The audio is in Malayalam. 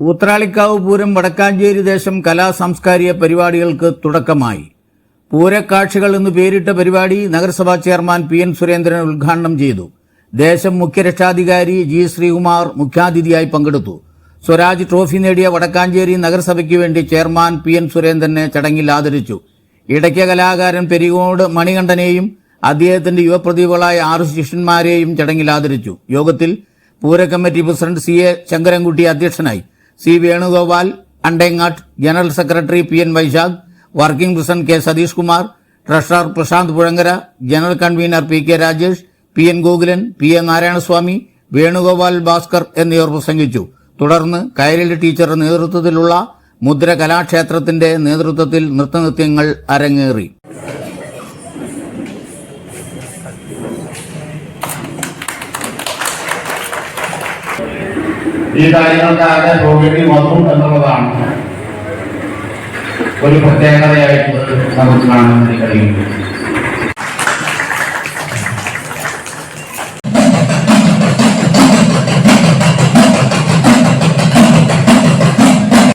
ഊത്രാളിക്കാവ് പൂരം വടക്കാഞ്ചേരി ദേശം കലാ സാംസ്കാരിക പരിപാടികൾക്ക് തുടക്കമായി. പൂരക്കാഴ്ചകൾ എന്ന് പേരിട്ട പരിപാടി നഗരസഭാ ചെയർമാൻ പി എൻ സുരേന്ദ്രൻ ഉദ്ഘാടനം ചെയ്തു. ദേശം മുഖ്യരക്ഷാധികാരി ജി ശ്രീകുമാർ മുഖ്യാതിഥിയായി പങ്കെടുത്തു. സ്വരാജ് ട്രോഫി നേടിയ വടക്കാഞ്ചേരി നഗരസഭയ്ക്ക് വേണ്ടി ചെയർമാൻ പി എൻ സുരേന്ദ്രനെ ചടങ്ങിൽ ആദരിച്ചു. ഇടയ്ക്ക കലാകാരൻ പെരികോട് മണികണ്ഠനെയും അദ്ദേഹത്തിന്റെ യുവപ്രതിഭകളായ ആറ് ശിഷ്യന്മാരെയും ചടങ്ങിൽ ആദരിച്ചു. യോഗത്തിൽ പൂരക്കമ്മിറ്റി പ്രസിഡന്റ് സി എ ശങ്കരൻകുട്ടി അധ്യക്ഷനായി. C Venugopal Andengatt general secretary P N Vaishakh working president K Satheesh Kumar treasurer Prashanth Puzhankara general convener P K Rajesh P N Gokulan P A Narayanaswamy Venugopal Bhaskar എന്നിവർ പ്രസംഗിച്ചു. തുടർന്ന് കൈരളി ടീച്ചറുടെ നേതൃത്വത്തിലുള്ള മുദ്ര കലാക്ഷേത്രത്തിന്റെ നേതൃത്വത്തിൽ നൃത്തനൃത്യങ്ങൾ അരങ്ങേറി. ഈ കാര്യങ്ങൾക്കാകെ പോകേണ്ടി വന്നു എന്നുള്ളതാണ്. ഒരു പ്രത്യേകതയായിട്ട് നമുക്ക് കാണാൻ കഴിയുന്നത്.